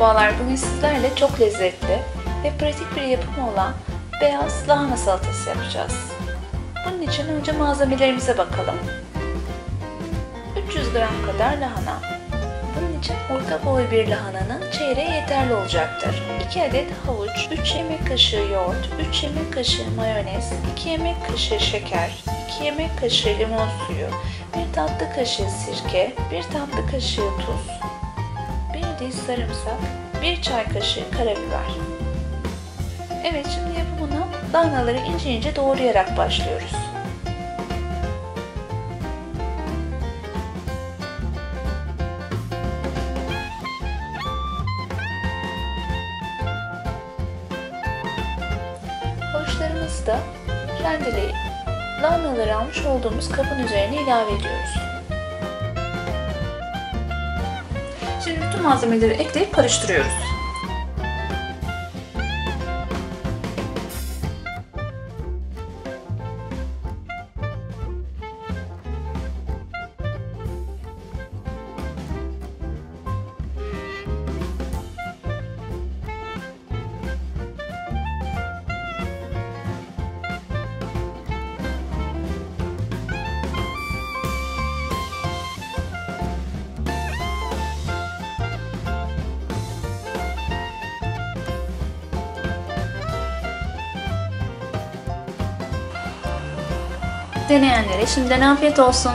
Merhabalar, bugün sizlerle çok lezzetli ve pratik bir yapımı olan beyaz lahana salatası yapacağız. Bunun için önce malzemelerimize bakalım. 300 gram kadar lahana. Bunun için orta boy bir lahananın çeyreği yeterli olacaktır. 2 adet havuç, 3 yemek kaşığı yoğurt, 3 yemek kaşığı mayonez, 2 yemek kaşığı şeker, 2 yemek kaşığı limon suyu, 1 tatlı kaşığı sirke, 1 tatlı kaşığı tuz, 1 diş sarımsak, 1 çay kaşığı karabiber. Evet şimdi yapımına lahanaları ince ince doğrayarak başlıyoruz. Havuçlarımızı da rendeleyip lahanaları almış olduğumuz kabın üzerine ilave ediyoruz. Şimdi bütün malzemeleri ekleyip karıştırıyoruz. Deneyenlere şimdiden afiyet olsun.